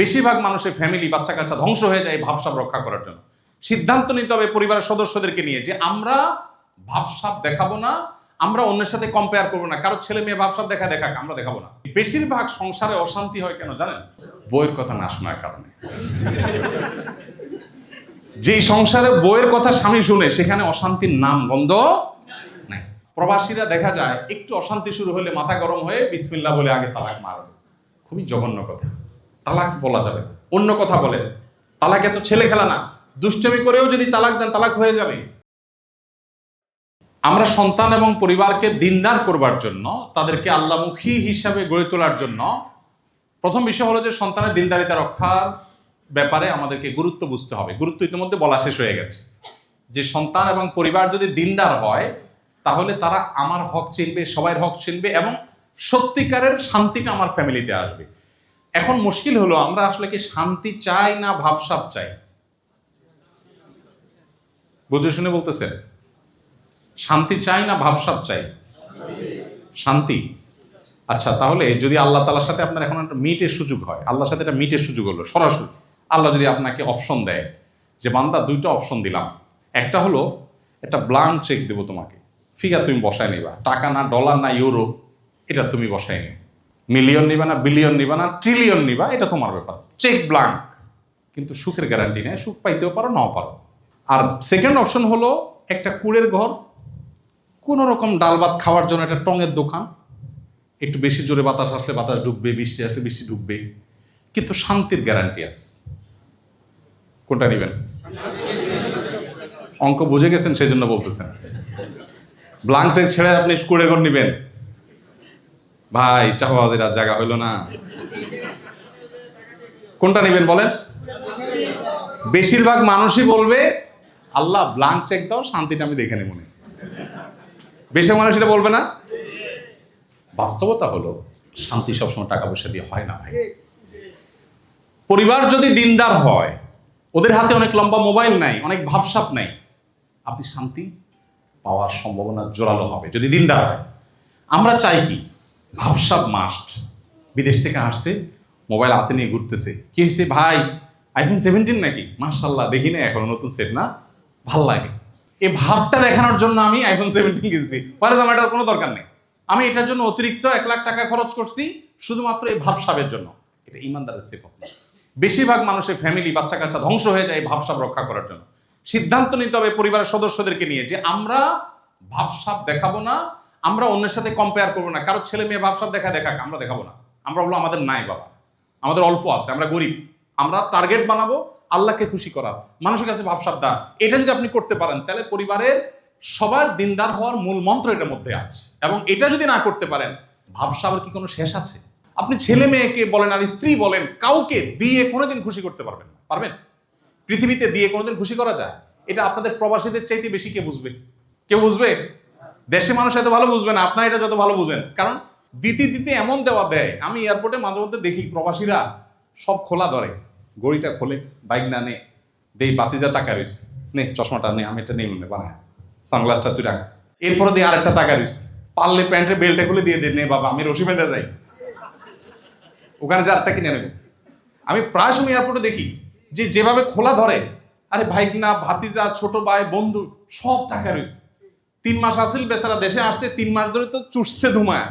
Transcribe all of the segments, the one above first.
বেশিরভাগ মানুষের ফ্যামিলি বাচ্চা কাচ্চা ধ্বংস হয়ে যায় ভাবসাব রক্ষা করার জন্য। সিদ্ধান্ত নিতে হবে পরিবারের সদস্যদেরকে নিয়ে যে আমরা ভাবসাব দেখাবো না, আমরা অন্যের সাথে কম্পেয়ার করব না, কারও ছেলে মেয়ে ভাবসাব দেখা দেখাক আমরা দেখাবো না। বেশিরভাগ সংসারে অশান্তি হয় কেন জানেন? বইয়ের কথা না শোনার কারণে। যেই সংসারে বইয়ের কথা স্বামী শুনে, সেখানে অশান্তির নাম গন্ধ নাই। প্রবাসীরা দেখা যায়, একটু অশান্তি শুরু হলে মাথা গরম হয়ে বিসমিল্লা বলে আগে তালাক মারবে। খুবই জঘন্য কথা। তালাক বলা যাবে। অন্য কথা বলে, তালাকে তো ছেলে খেলা না। দুষ্টমি করেও যদি তালাক দেন, তালাক হয়ে যাবে। আমরা সন্তান এবং পরিবারকে দিনদার করবার জন্য, তাদেরকে আল্লামুখী হিসাবে গড়ে তোলার জন্য, প্রথম বিষয় হলো যে সন্তানের দিনদারিতা রক্ষার ব্যাপারে আমাদেরকে গুরুত্ব বুঝতে হবে। গুরুত্ব ইতিমধ্যে বলা শেষ হয়ে গেছে। যে সন্তান এবং পরিবার যদি দিনদার হয়, তাহলে তারা আমার হক চিনবে সবাই হক চিনবে এবং সত্যিকারের শান্তিটা আমার ফ্যামিলিতে আসবে। এখন মুশকিল হলো, আমরা আসলে কি শান্তি চাই না ভাবসাব চাই? বুঝে শুনে বলতেছেন? শান্তি চাই না ভাবসাব চাই? শান্তি? আচ্ছা তাহলে যদি আল্লাহ তালার সাথে আপনার এখন একটা মিটের সুযোগ হয়, আল্লাহর সাথে একটা মিটের সুযোগ হলো, সরাসরি আল্লাহ যদি আপনাকে অপশন দেয়, যে বান্দা দুইটা অপশন দিলাম, একটা হলো একটা ব্লাঙ্ক চেক দেবো তোমাকে। ফিগার তুমি বসায় নিবা, টাকা না ডলার না ইউরো এটা তুমি বসায় নিও। মিলিয়ন নিবা না, বিলিয়ন নিবা না ট্রিলিয়ন নিবা, এটা তোমার ব্যাপার। চেক ব্লাঙ্ক কিন্তু সুখের গ্যারান্টি নেই, সুখ পাইতেও পারো, নাও পারো। আর সেকেন্ড অপশন হলো একটা কুড়ের ঘর, কোনো রকম ডাল ভাত খাওয়ার জন্য একটা টঙের দোকান। একটু বেশি জোরে বাতাস আসলে বাতাস ঢুকবে বৃষ্টি আসলে বৃষ্টি ঢুকবে কিন্তু শান্তির গ্যারান্টি আছে। কোনটা নেবেন? অঙ্ক বুঝে গেছেন সেই জন্য বলতেছেন। ব্লাঙ্ক চেক ছেড়ে আপনি কুড়ে ঘর নেবেন। ভাই চাপাবাদের আর জায়গা হইল না। কোনটা নেবেন বলেন? বেশিরভাগ মানুষই বলবে, আল্লাহ ব্লাঙ্ক চেক দাও, শান্তিটা আমি দেখে নেব মনে বেশিরভাগ মানুষ এটা বলবে না। বাস্তবতা হলো, শান্তি সবসময় টাকা পয়সা দিয়ে হয় না ভাই। পরিবার যদি দিনদার হয়, ওদের হাতে অনেক লম্বা মোবাইল নাই, অনেক ভাবসাপ নাই, আপনি শান্তি পাওয়ার সম্ভাবনা জোরালো হবে, যদি দিনদার হয়। আমরা চাই কি? ভাবসাপ মাস্ট বিদেশ থেকে আসছে মোবাইল হাতে নিয়ে ঘুরতেছে। কি হয়েছে ভাই? আইফোন সেভেন্টিন নাকি? মার্শাল্লাহ দেখি না এখন নতুন সেট না? ভালো লাগে। এই ভাবটা দেখানোর জন্য আমি আইফোন সেভেন্টিন কিনছি। পরে আমার এটার কোনো দরকার নেই। আমি এটার জন্য অতিরিক্ত এক লাখ টাকা খরচ করছি, শুধুমাত্র এই ভাবসাবের জন্য। এটা ইমানদারের সেফ বেশিরভাগ মানুষের ফ্যামিলি বাচ্চা কাচ্চা ধ্বংস হয়ে যায় এই ভাবসাব রক্ষা করার জন্য। সিদ্ধান্ত নিতে হবে পরিবারের সদস্যদেরকে নিয়ে যে আমরা ভাবসাব দেখাবো না আমরা অন্যের সাথে কম্পেয়ার করব না। কারও ছেলে মেয়ে ভাবসাব দেখা দেখাক, আমরা দেখাবো না। আমরা বলব আমাদের নাই বাবা। আমাদের অল্প আছে, আমরা গরিব। আমরা টার্গেট বানাবো আল্লাহকে খুশি করার। মানুষের কাছে ভাবসাব দা এটা যদি আপনি করতে পারেন, তাহলে পরিবারের সবার দিনদার হওয়ার মূল মন্ত্র এটার মধ্যে আছে। এবং এটা যদি না করতে পারেন, ভাবসাবের কি কোনো শেষ আছে? আপনি ছেলে মেয়েকে বলেন আর স্ত্রী বলেন, কাউকে দিয়ে কোনোদিন খুশি করতে পারবেন না। পারবেন? পৃথিবীতে দিয়ে কোনোদিন খুশি করা যায়? এটা আপনাদের প্রবাসীদের চাইতে বেশি কে বুঝবে? কেউ বুঝবে? দেশে মানুষ এত ভালো বুঝবে না, আপনারা এটা যত ভালো বুঝেন। কারণ দিতে দিতে এমন দেওয়া দেয়, আমি এয়ারপোর্টে মাঝে মধ্যে দেখি প্রবাসীরা সব খোলা ধরে গড়িটা খোলে, বাইক না নে, দেই বাতিজা টাকা রইস নে, চশমাটা নে, আমি এটা নেই মনে বানায়। সানগ্লাসটা তুই রাখ। এরপরে দিয়ে আরেকটা টাকা রইস পারলে প্যান্টের বেল্টে খুলে দিয়ে দে, নে বাবা, আমি রশি বেঁধে যাই ওখানে যে আরেকটা কিনে নেব। আমি প্রায় সময় এয়ারপোর্টে দেখি যে যেভাবে খোলা ধরে, আরে ভাইক না ভাতিজা, ছোট ভাই, বন্ধু, সব টাকা রয়েছে তিন মাস আসিল বেচারা দেশে আসছে, তিন মাস ধরে তো চুষছে ধুমায়।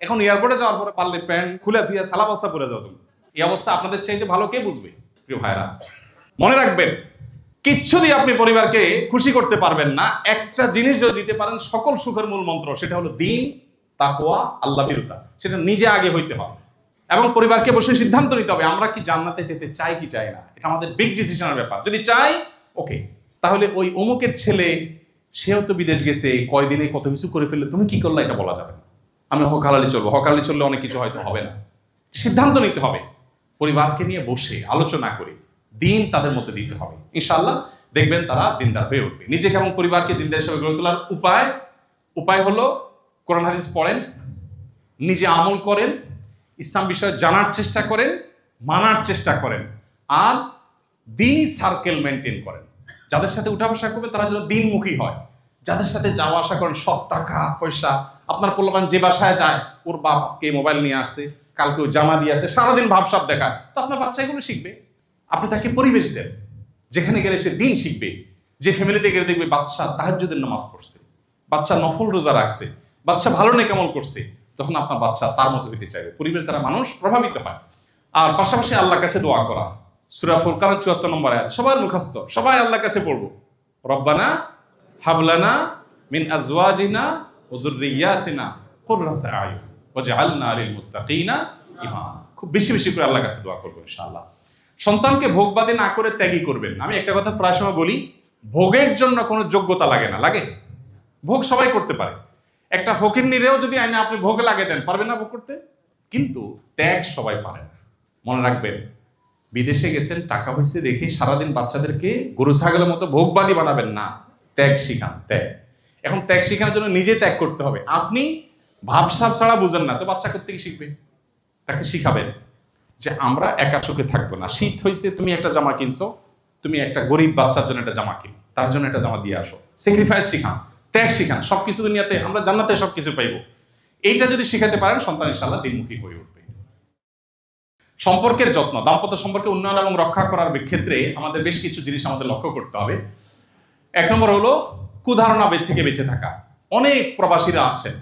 এখন এয়ারপোর্টে যাওয়ার পরে পারলে প্যান্ট খুলে ধুয়ে সালা বস্তা পরে যাও তুমি। এই অবস্থা আপনাদের চাইতে ভালো কে বুঝবে, প্রিয় ভাইরা মনে রাখবেন কিচ্ছু দিয়ে আপনি পরিবারকে খুশি করতে পারবেন না। একটা জিনিস যদি দিতে পারেন, সকল সুখের মূল মন্ত্র, সেটা হলো দিন তাকোয়া আল্লাহ বিরুদ্ধা। সেটা নিজে আগে হইতে হবে। এবং পরিবারকে বসে সিদ্ধান্ত নিতে হবে, আমরা কি জান্নাতে যেতে চাই কি চাই না? এটা আমাদের বিগ ডিসিশনের ব্যাপার। যদি চাই ওকে তাহলে ওই অমুকের ছেলে সেও তো বিদেশ গেছে কয়দিনে কত কিছু করে ফেললে, তুমি কি করলে এটা বলা যাবে না। আমি হকালালি চলবো, হকালালি চললে অনেক কিছু হয়তো হবে না। সিদ্ধান্ত নিতে হবে, পরিবারকে নিয়ে বসে আলোচনা করে দিন তাদের মধ্যে দিতে হবে। ইনশাল্লাহ দেখবেন তারা দিনদার হয়ে উঠবে। নিজেকে এবং পরিবারকে দিনদার হিসেবে গড়ে তোলার উপায় উপায় হলো কোরআন হাদিস পড়েন, নিজে আমল করেন, ইসলাম বিষয়ে জানার চেষ্টা করেন, মানার চেষ্টা করেন, আর দিনই সার্কেল মেনটেন করেন। যাদের সাথে উঠা বসা করবে, তারা যেন দিনমুখী হয়। যাদের সাথে যাওয়া আসা করেন, সব টাকা, পয়সা, আপনার পোলাপান যে বাসায় যায়, ওর বাপ আজকে মোবাইল নিয়ে আসছে, কালকে ও জামা দিয়ে আসে সারাদিন ভাবসাব দেখা তো আপনার বাচ্চা এগুলো শিখবে। আপনি তাকে পরিবেশ দেন। যেখানে গেলে সে দিন শিখবে। যে ফ্যামিলিতে গেলে দেখবে বাচ্চা তাহাজ্জুদের নামাজ পড়ছে। বাচ্চা নফল রোজা রাখছে। বাচ্চা ভালো নেকামল করছে। তখন আপনার বাচ্চা তার মতো হইতে চাইবে। পরিবেশ দ্বারা মানুষ প্রভাবিত হয়। আর পাশাপাশি আল্লাহর কাছে দোয়া করা। সুরা ফুরকান চুয়াত্তর নম্বর আয়াত। সবার মুখস্থ, সবাই আল্লাহর কাছে পড়ব। রব্বানা হাবলানা মিন আজওয়াজিনা ওয়া যুররিয়াতিনা কুররাতা আয়ুন ওয়াজআলনা লিল মুত্তাকিনা ইমামা। খুব বেশি বেশি করে আল্লাহর কাছে দোয়া করব ইনশাআল্লাহ। সন্তানকে ভোগবাদী না করে ত্যাগই করবেন আমি একটা কথা প্রায় সময় বলি, ভোগের জন্য কোনো যোগ্যতা লাগে না। লাগে? ভোগ সবাই করতে পারে। একটা ফকির নিরেও যদি আইনে আপনি ভোগ লাগিয়ে দেন, পারবেন না ভোগ করতে? কিন্তু ত্যাগ সবাই পারে না। মনে রাখবেন বিদেশে গেছেন, টাকা পয়সা দেখে সারাদিন বাচ্চাদেরকে গরু, ছাগলের মতো ভোগবাদী বানাবেন না। ত্যাগ শিখান, ত্যাগ। এখন ত্যাগ শেখানোর জন্য নিজে ত্যাগ করতে হবে। আপনি ভাবসাব ছাড়া বুঝেন না, তো বাচ্চা করতে কি শিখবে? তাকে শিখাবেন যে আমরা একা চোখে থাকব না। শীত হয়েছে তুমি একটা জামা কিনছো, তুমি একটা গরিব বাচ্চার জন্য একটা জামা কিন, তার জন্য একটা জামা দিয়ে আসো। স্যাক্রিফাইস শিখান, ত্যাগ শিখান, সবকিছু দুনিয়াতে, আমরা জান্নাতে সবকিছু পাইবো। এইটা যদি শিখাতে পারেন, সন্তান ইনশাল্লাহ দিনমুখী হয়ে উঠবে। সম্পর্কের যত্ন, দাম্পত্য সম্পর্কে উন্নয়ন এবং রক্ষা করার ক্ষেত্রে আমাদের বেশ কিছু জিনিস আমাদের লক্ষ্য করতে হবে। এক নম্বর হলো কুধারণা থেকে বেঁচে থাকা। অনেক প্রবাসীরা আছেন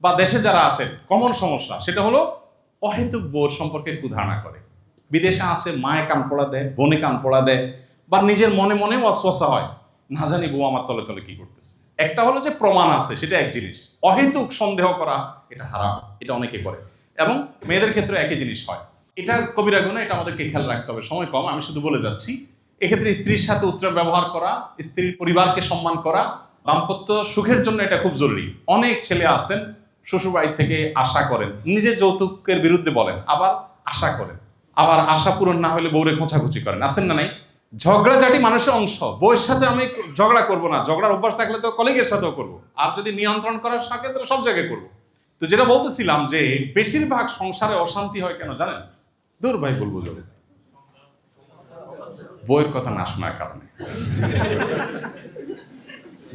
বা দেশে যারা আছেন কমন সমস্যা সেটা হলো অহেতুক বোর সম্পর্কে কুধারণা করে। বিদেশে আছে, মায়ে কান পড়া দেয়, বনে কান পড়া দেয় বা নিজের মনে মনে অশ্বাসা হয়। না জানি বউ আমার তলে তলে কি করতেছে। একটা হলো যে প্রমাণ আছে, সেটা এক জিনিস। অহেতুক সন্দেহ করা, এটা হারাম, এটা অনেকে করে। এবং মেয়েদের ক্ষেত্রে একই জিনিস হয়। এটা কবিরা গুণা এটা আমাদেরকে খেয়াল রাখতে হবে। সময় কম, আমি শুধু বলে যাচ্ছি। এক্ষেত্রে স্ত্রীর সাথে উত্তর ব্যবহার করা, স্ত্রীর পরিবারকে সম্মান করা, দাম্পত্য সুখের জন্য এটা খুব জরুরি। অনেক ছেলে আছেন, শ্বশুরবাড়ি থেকে আশা করেন, নিজের যৌতুকের বিরুদ্ধে বলেন, আবার আশা করেন। আবার আশা পূরণ না হলে বউরে খোঁচাখুচি করেন। আছেন না নাই? ঝগড়াঝাটি মানুষের অংশ। বউয়ের সাথে আমি ঝগড়া করব না। ঝগড়ার অভ্যাস থাকলে তো কলিগের সাথেও করব। আর যদি নিয়ন্ত্রণ করার সাথে তাহলে সব জায়গায় করব। তো যেটা বলতেছিলাম যে, বেশিরভাগ সংসারে অশান্তি হয় কেন জানেন? দূর ভাই বলব জোরে বইয়ের কথা না শোনার কারণে।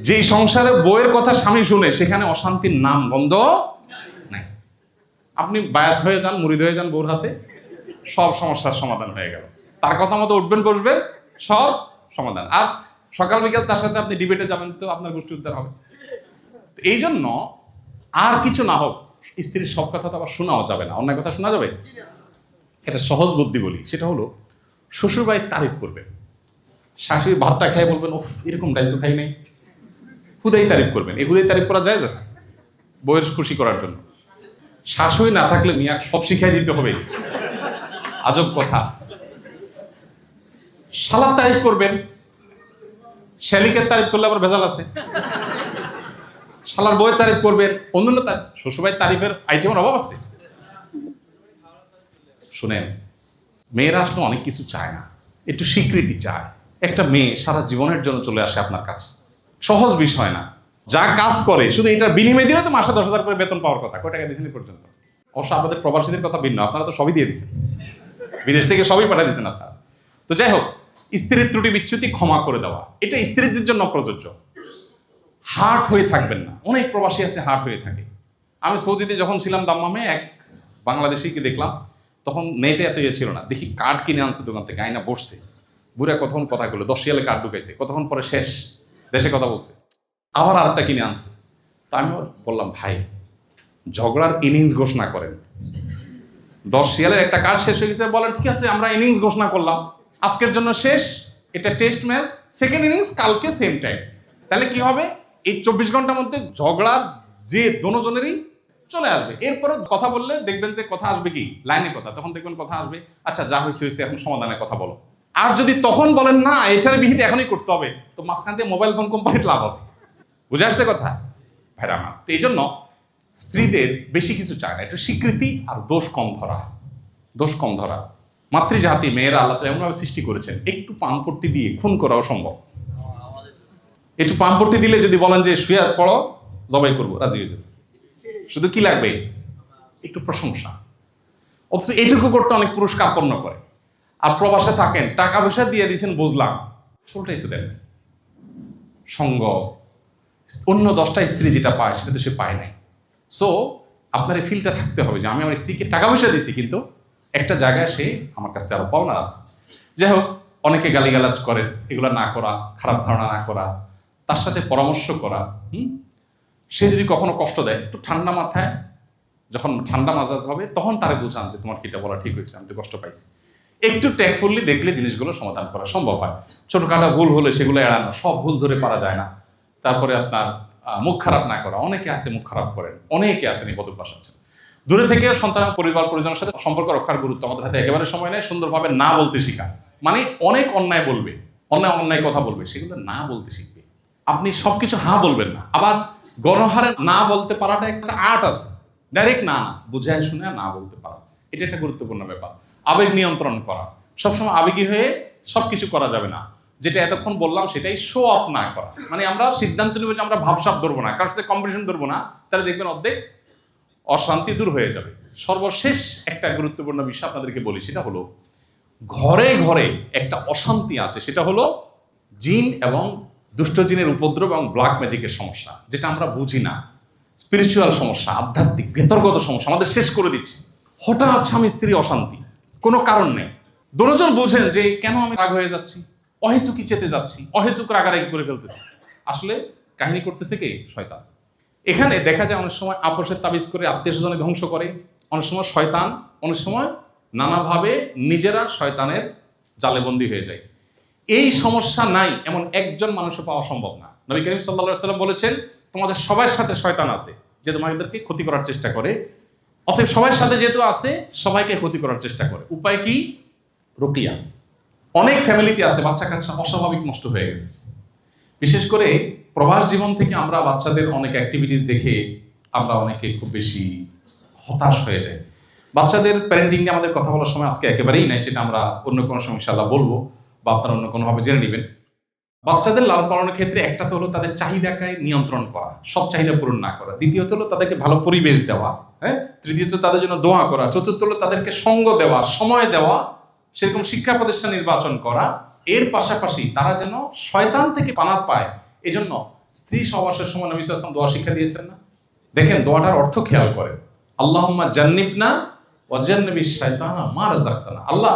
যেই সংসারে বইয়ের কথা স্বামী শুনে, সেখানে অশান্তির নাম গন্ধ নাই। আপনি বায়াত হয়ে যান মুড়িদ হয়ে যান বউর হাতে, সব সমস্যার সমাধান হয়ে গেল। তার কথা মতো উঠবেন, বসবেন, সব সমাধান। আর সকাল বিকাল তার সাথে আপনি ডিবেটে যাবেন তো আপনার গোষ্ঠী উদ্ধার হবে। এই জন্য আর কিছু না হোক, স্ত্রীর সব কথা তো আবার শোনাও যাবে না। অন্য কথা শোনা যাবে? এটা সহজ বুদ্ধি বলি, সেটা হলো শ্বশুরবাড়ির তারিফ করবেন। শাশুড়ি ভাতটা খেয়ে বলবেন ও এরকম ডাল তো খাই নাই। হুদাই তারিফ করবেন। এই হুদাই তারিফ করা যায় যাস বইয়ের খুশি করার জন্য। শাশুড়ি না থাকলে মিয়া সব শিখাই দিতে হবে। আজব কথা। শালার তারিফ করবেন, শ্যালিকের তারিফ করলে আবার ভেজাল আছে। শালার বইয়ের তারিফ করবেন, অন্যান্য তারিফ শ্বশুরবাড়ির তারিফের আইটেমের অভাব আছে। শুনেন, মেয়েরা আসলে অনেক কিছু চায় না, একটু স্বীকৃতি চায়। একটা মেয়ে সারা জীবনের জন্য চলে আসে আপনার কাছে। সহজ বিষয় না। যা কাজ করে, শুধু এটার বিনিময় দিলে তো মাসে দশ হাজার করে বেতন পাওয়ার কথা। কয় টাকা দিয়েছেন পর্যন্ত? অবশ্য আপনাদের প্রবাসীদের কথা ভিন্ন, আপনারা তো সবই দিয়ে দিচ্ছেন বিদেশ থেকে সবই পাঠিয়ে দিয়েছেন আপনারা। তো যাই হোক, স্ত্রীর ত্রুটি বিচ্যুতি ক্ষমা করে দেওয়া, এটা স্ত্রীদের জন্য প্রযোজ্য হার্ট হয়ে থাকবেন না। অনেক প্রবাসী আছে হার্ট হয়ে থাকে। আমি সৌদিতে যখন ছিলাম দাম্মামে, এক বাংলাদেশিকে দেখলাম তখন নেটে এত ইয়ে ছিল না। দেখি কার্ড কিনে আনছে দোকান থেকে, আয়না বসছে। বুড়া কতক্ষণ কথা বলল দশ শিয়ালে কার্ড ঢুকাইছে, কতক্ষণ পরে শেষ? দেশে কথা বলছে। আবার আরেকটা কিনে আনছে। তো আমি বললাম, ভাই, ঝগড়ার ইনিংস ঘোষণা করেন। দশ শিয়ালের একটা কার্ড শেষ হয়ে গেছে, বলেন, ঠিক আছে, আমরা ইনিংস ঘোষণা করলাম। আজকের জন্য শেষ, এটা টেস্ট ম্যাচ সেকেন্ড ইনিংস কালকে সেম টাইম তাহলে কি হবে? এই চব্বিশ ঘণ্টার মধ্যে ঝগড়ার যে দোনোজনেরই চলে আসবে। এরপরে কথা বললে দেখবেন যে কথা আসবে কি? লাইনে কথা। তখন দেখবেন কথা আসবে আচ্ছা যা হয়েছে হয়েছে এখন সমাধানের কথা বলো। আর যদি তখন বলেন না এটার বিহিত এখনই করতে হবে তো মাঝখান দিয়ে মোবাইল ফোন কোম্পানির লাভ হবে। বুঝে আসছে কথা? ভাইরা আমার তো এই জন্য স্ত্রীদের বেশি কিছু চায় না। একটু স্বীকৃতি আর দোষ কম ধরা। দোষ কম ধরা। মাতৃজাতি মেয়েরা আল্লাহ এমনভাবে সৃষ্টি করেছেন একটু পানপট্টি দিয়ে খুন করাও সম্ভব। একটু পানপট্টি দিলে যদি বলেন যে শুয়ে পড়ো জবাই করব রাজি হয়ে যাবে। শুধু কি লাগবে? একটু প্রশংসা। অথচ এটুকু করতে অনেক পুরুষ কাপড় করে। আর প্রবাসে থাকেন, টাকা পয়সা দিয়ে দিয়েছেন বুঝলাম। ছোটটাই তো দেন সঙ্গ। অন্য দশটা স্ত্রী যেটা পায়, সেটা তো সে পায় নাই। সো আপনার এই ফিলটা থাকতে হবে যে আমি আমার স্ত্রীকে টাকা পয়সা দিছি, কিন্তু একটা জায়গায় সে আমার কাছে আরও পাওনা আছে যাই হোক, অনেকে গালিগালাজ করেন, এগুলো না করা, খারাপ ধারণা না করা, তার সাথে পরামর্শ করা, হুম? সে যদি কখনো কষ্ট দেয় একটু ঠান্ডা মাথায় যখন ঠান্ডা মাজাজ হবে, তখন তারা বুঝান যে তোমার কিটা বলা ঠিক হয়েছে, আমি তো কষ্ট পাইছি। একটু ট্যাকফুললি দেখলে জিনিসগুলো সমাধান করা সম্ভব হয়। ছোটখাটো ভুল হলে সেগুলো এড়ানো, সব ভুল ধরে পারা যায় না। তারপরে আপনার মুখ খারাপ না করা, অনেকে আছে মুখ খারাপ করেন, অনেকে আছেন এই পদভ্যাস আছেন দূরে থেকে সন্তান, পরিবার, পরিজনের সাথে সম্পর্ক রক্ষার গুরুত্ব আমাদের হাতে একেবারে সময় নেই, সুন্দরভাবে না বলতে শিখা। মানে অনেক অন্যায় বলবে, অন্যায় অন্যায় কথা বলবে, সেগুলো না বলতে শিখবে। আপনি সবকিছু হ্যাঁ বলবেন না। আবার গণহারে না বলতে পারাটা একটা আর্ট আছে। ডাইরেক্ট না না, বুঝায় শুনে না বলতে পারা। এটা একটা গুরুত্বপূর্ণ ব্যাপার। আবেগ নিয়ন্ত্রণ করা। সবসময় আবেগী হয়ে সব কিছু করা যাবে না। যেটা এতক্ষণ বললাম, সেটাই শো অফ না করা। মানে আমরা সিদ্ধান্ত নেব যে আমরা ভাবসাব ধরবো না। কারোর সাথে কম্পিটিশন ধরবো না। তাহলে দেখবেন অর্ধেক অশান্তি দূর হয়ে যাবে। সর্বশেষ একটা গুরুত্বপূর্ণ বিষয় আপনাদেরকে বলি, সেটা হলো ঘরে ঘরে একটা অশান্তি আছে। সেটা হলো জিন এবং দুষ্ট জিনের উপদ্রব এবং ব্ল্যাক ম্যাজিকের সমস্যা, যেটা আমরা বুঝি না। স্পিরিচুয়াল সমস্যা, আধ্যাত্মিক, ভেতরগত সমস্যা, আমাদের শেষ করে দিচ্ছে। হঠাৎ স্বামী স্ত্রী অশান্তি, কোনো কারণ নেই। দুজন বুঝেন যে, কেন আমি রাগ হয়ে যাচ্ছি? অহেতুকি চেতে যাচ্ছি, অহেতুক রাগারাগি করে ফেলতেছি। আসলে কাহিনী করতেছে কে? শয়তান। এখানে দেখা যায় অনেক সময় আপোষের তাবিজ করে আত্মীয় স্বজনে ধ্বংস করে। অনেক সময় শয়তান, অনেক সময় নানাভাবে নিজেরা শয়তানের জালেবন্দি হয়ে যায়। এই সমস্যা নাই, এমন একজন মানুষও পাওয়া সম্ভব না। নবী করিম সাল্লা সাল্লাম বলেছেন, তোমাদের সবার সাথে শয়তান আছে, যে তোমাদেরকে ক্ষতি করার চেষ্টা করে। অতএব সবার সাথে যেহেতু আছে, সবাইকে ক্ষতি করার চেষ্টা করে। উপায় কি? রুকিয়া। অনেক ফ্যামিলিতে আছে বাচ্চা কাচ্চা অস্বাভাবিক নষ্ট হয়ে গেছে। বিশেষ করে প্রবাস জীবন থেকে আমরা বাচ্চাদের অনেক অ্যাক্টিভিটিস দেখে আমরা অনেকে খুব বেশি হতাশ হয়ে যাই। বাচ্চাদের প্যারেন্টিং নিয়ে আমাদের কথা বলার সময় আজকে একেবারেই নাই, সেটা আমরা অন্য কোনো সময় বলব। বা আপনারা অন্য কোনোভাবে জেনে নেবেন। বাচ্চাদের লালন পালনের ক্ষেত্রে একটা তো হলো তাদের চাহিদাকে নিয়ন্ত্রণ করা, সব চাহিদা পূরণ না করা। দ্বিতীয়ত হলো তাদেরকে ভালো পরিবেশ দেওয়া হ্যাঁ? তৃতীয়ত তাদের জন্য দোয়া করা, চতুর্থ হলো তাদেরকে সঙ্গ দেওয়া, সময় দেওয়া, সেরকম শিক্ষা প্রতিষ্ঠান নির্বাচন করা। এর পাশাপাশি তারা যেন শয়তান থেকে পানাত পায়, এজন্য স্ত্রী সহবাসের সময় নবী সাল্লাল্লাহু দোয়া শিক্ষা দিয়েছেন না? দেখেন দোয়াটার অর্থ খেয়াল করেন। আল্লাহুম্মা জান্নিবনা ওয়াজান্নিবি শাইতানা মা রাযাকতানা। আল্লাহ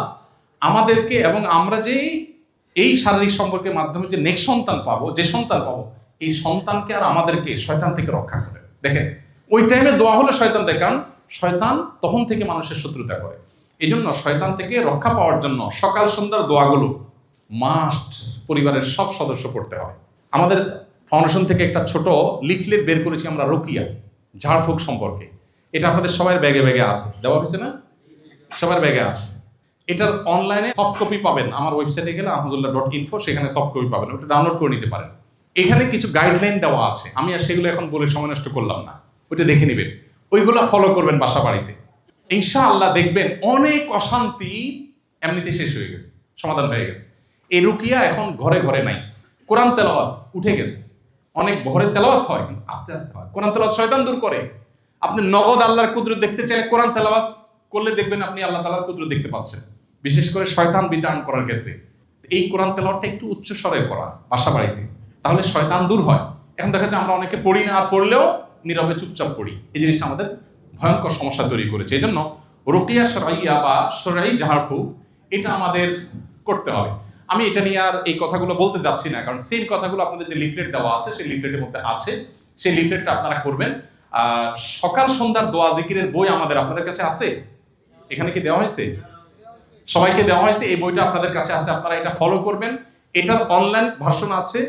আমাদেরকে এবং আমরা যে এই শারীরিক সম্পর্কের মাধ্যমে যে নেক্সট সন্তান পাবো, যে সন্তান পাবো, এই সন্তানকে আর আমাদেরকে শয়তান থেকে রক্ষা করে। দেখেন, ওই টাইমে দোয়া হলো শয়তান থেকে কারণ শয়তান তখন থেকে মানুষের শত্রুতা করে। এই জন্য শয়তান থেকে রক্ষা পাওয়ার জন্য সকাল সন্ধ্যার দোয়াগুলো মাস্ট পরিবারের সব সদস্য পড়তে হয় আমাদের ফাউন্ডেশন থেকে একটা ছোট লিফলেট বের করেছি আমরা, রোকিয়া, ঝাড়ফুঁক সম্পর্কে। এটা আপনাদের সবার ব্যাগে ব্যাগে আছে। দেওয়া হয়েছে না? সবার ব্যাগে আছে। এটার অনলাইনে সফট কপি পাবেন। আমার ওয়েবসাইটে গেলে আহমদুল্লাহ ডট ইনফো সেখানে সফট কপি পাবেন। ওটা ডাউনলোড করে নিতে পারেন। এখানে কিছু গাইডলাইন দেওয়া আছে। আমি আর সেগুলো এখন বলে সময় নষ্ট করলাম না। ওইটা দেখে নেবেন। ওইগুলো ফলো করবেন বাসা বাড়িতে ইনশাআল্লাহ দেখবেন অনেক অশান্তি এমনিতে শেষ হয়ে গেছে, সমাধান হয়ে গেছে। এই রুকিয়া এখন ঘরে ঘরে নাই। কোরআন তেলাওয়াত উঠে গেছে। অনেক ঘরে তেলাওয়াত হয়, কিন্তু আস্তে আস্তে হয়। কোরআন তেলাওয়াত শয়তান দূর করে। আপনি নগদ আল্লাহর কুদরত দেখতে চাইলে কোরআন তেলাওয়াত করলে দেখবেন আপনি আল্লাহ তাআলার কুদরত দেখতে পাচ্ছেন। বিশেষ করে শয়তান বিতাড়ন করার ক্ষেত্রে। এই কোরআন তেলাওয়াতটা একটু উচ্চ স্বরে করা বাসা বাড়িতে তাহলে শয়তান দূর হয়। এখন দেখা যাচ্ছে আমরা অনেকে পড়ি না আর পড়লেও নীরবে চুপচাপ পড়ি। এই জিনিসটা আমাদের ভয়ঙ্কর সমস্যা তৈরি করেছে। এই জন্য রোকিয়া সরাইয়া বা সরাই ঝাড়ফুঁক এটা আমাদের করতে হবে। আমি এটা নিয়ে আর এই কথাগুলো বলতে যাচ্ছি না, কারণ সেম কথাগুলো আপনাদের যে লিফলেট দেওয়া আছে, সেই লিফলেটের মধ্যে আছে। সেই লিফলেটটা আপনারা করবেন। সকাল সন্ধ্যার দোয়া জিকিরের বই আমাদের আপনাদের কাছে আছে? এখানে কি দেওয়া হয়েছে? সবাইকে দেওয়া হয়েছে। এই বইটা আপনাদের কাছে আছে, আপনারা এটা ফলো করবেন। এটার অনলাইন ভার্সন আছে।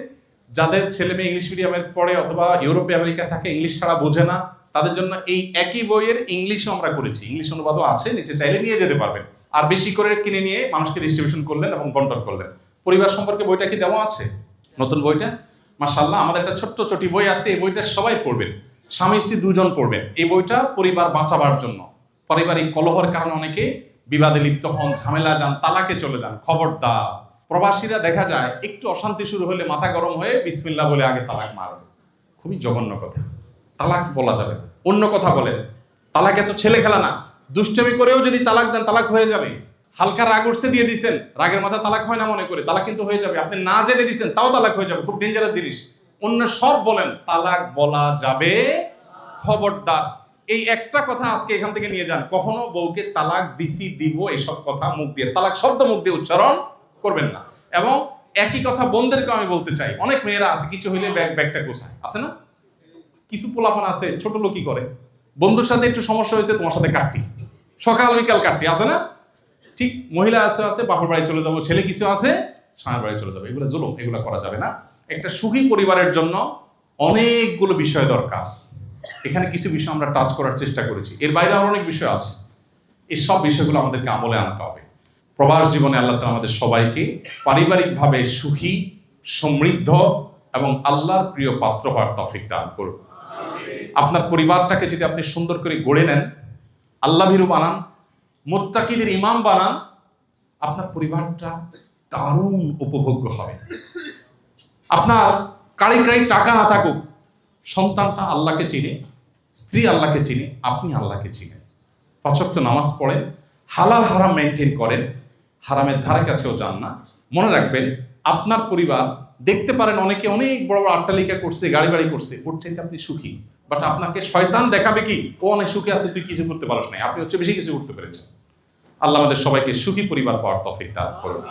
যাদের ছেলে মেয়ে ইংলিশ মিডিয়ামের পড়ে অথবা ইউরোপে আমেরিকা থাকে ইংলিশ ছাড়া বোঝে না, তাদের জন্য এই একই বইয়ের ইংলিশও আমরা করেছি। ইংলিশ অনুবাদও আছে, নিচে চাইলে নিয়ে যেতে পারবেন। আর বেশি করে কিনে নিয়ে মানুষকে ডিস্ট্রিবিউশন করলেন এবং বন্টন করলেন। পরিবার সম্পর্কে বইটা কি দেওয়া আছে? নতুন বইটা? মাশাল্লাহ আমাদের একটা ছোট্ট ছোটি বই আছে, এই বইটা সবাই পড়বেন। স্বামী স্ত্রী দুজন পড়বেন। এই বইটা পরিবার বাঁচাবার জন্য। পারিবারিক কলহর কারণে অনেকে বিবাদে লিপ্ত হন, ঝামেলা যান, তালাকে চলে যান। খবরদার। প্রবাসীরা দেখা যায়, একটু অশান্তি শুরু হলে মাথা গরম হয়ে বিসমিল্লা বলে আগে তালাক মারবে। খুবই জঘন্য কথা। তালাক বলা যাবে অন্য কথা বলে তালাক এত ছেলে খেলা না। দুষ্টমি করেও যদি তালাক দেন, তালাক হয়ে যাবে। হালকা রাগ উঠছে দিয়ে দিছেন, রাগের মাথা তালাক হয় না মনে করে, তালাক কিন্তু হয়ে যাবে। আপনি না জেনে দিছেন, তাও তালাক হয়ে যাবে, খুব ডেঞ্জারাস জিনিস। অন্য সব বলেন, তালাক বলা যাবে খবরদার। এই একটা কথা আজকে এখান থেকে নিয়ে যান। কখনো বউকে তালাক, দিছি, দিব এসব কথা মুখ দিয়ে, তালাক শব্দ মুখ দিয়ে উচ্চারণ করবেন না। এবং একই কথা বোনদেরকে আমি বলতে চাই। অনেক মেয়েরা আছে, কিছু হইলে ব্যাগ, ব্যাগটা গোছায়। আছে না? কিছু পোলাপান আছে, ছোট লোকই করে। বন্ধুর সাথে একটু সমস্যা হয়েছে, তোমার সাথে কাটটি সকাল, বিকাল কাটটি আছে না? ঠিক, মহিলা আছে আছে, বাপের বাড়ি চলে যাব, ছেলে কিছু আছে, স্বামীর বাড়ি চলে যাবে। এগুলো জুলুম, এগুলো করা যাবে না। একটা সুখী পরিবারের জন্য অনেকগুলো বিষয় দরকার। এখানে কিছু বিষয় আমরা টাচ করার চেষ্টা করেছি। এর বাইরে আরও অনেক বিষয় আছে। এই সব বিষয়গুলো আমাদেরকে আমলে আনতে হবে। প্রবাস জীবনে আল্লাহ তাআলা আমাদের সবাইকে পারিবারিকভাবে সুখী, সমৃদ্ধ এবং আল্লাহর প্রিয় পাত্র হওয়ার তফিক দান করুন। আপনার পরিবারটাকে যদি আপনি সুন্দর করে গড়ে নেন আল্লাহ ভীরু বানান, মোত্তাকিদের ইমাম বানান, আপনার পরিবারটা দারুণ উপভোগ্য হবে। আপনার কাড়ি কাড়ি টাকা না থাকুক সন্তানটা আল্লাহকে চিনে, স্ত্রী আল্লাহকে চিনে, আপনি আল্লাহকে চিনেন। পাঁচক্ত নামাজ পড়েন, হালাল হারাম মেনটেন করেন, হারামের ধারে কাছেও যান না। মনে রাখবেন, আপনার পরিবার, দেখতে পারেন অনেকে অনেক বড় বড় আট্টালিকা করছে, গাড়ি বাড়ি করছে, ওর চাইতে আপনি সুখী। বাট আপনাকে শয়তান দেখাবে কি, ও অনেক সুখী আছে, তুই কিছু করতে পারস নাই। আপনি হচ্ছে বেশি কিছু করতে পেরেছেন। আল্লাহ আমাদের সবাইকে সুখী পরিবার পাওয়ার তফিক দান করুন।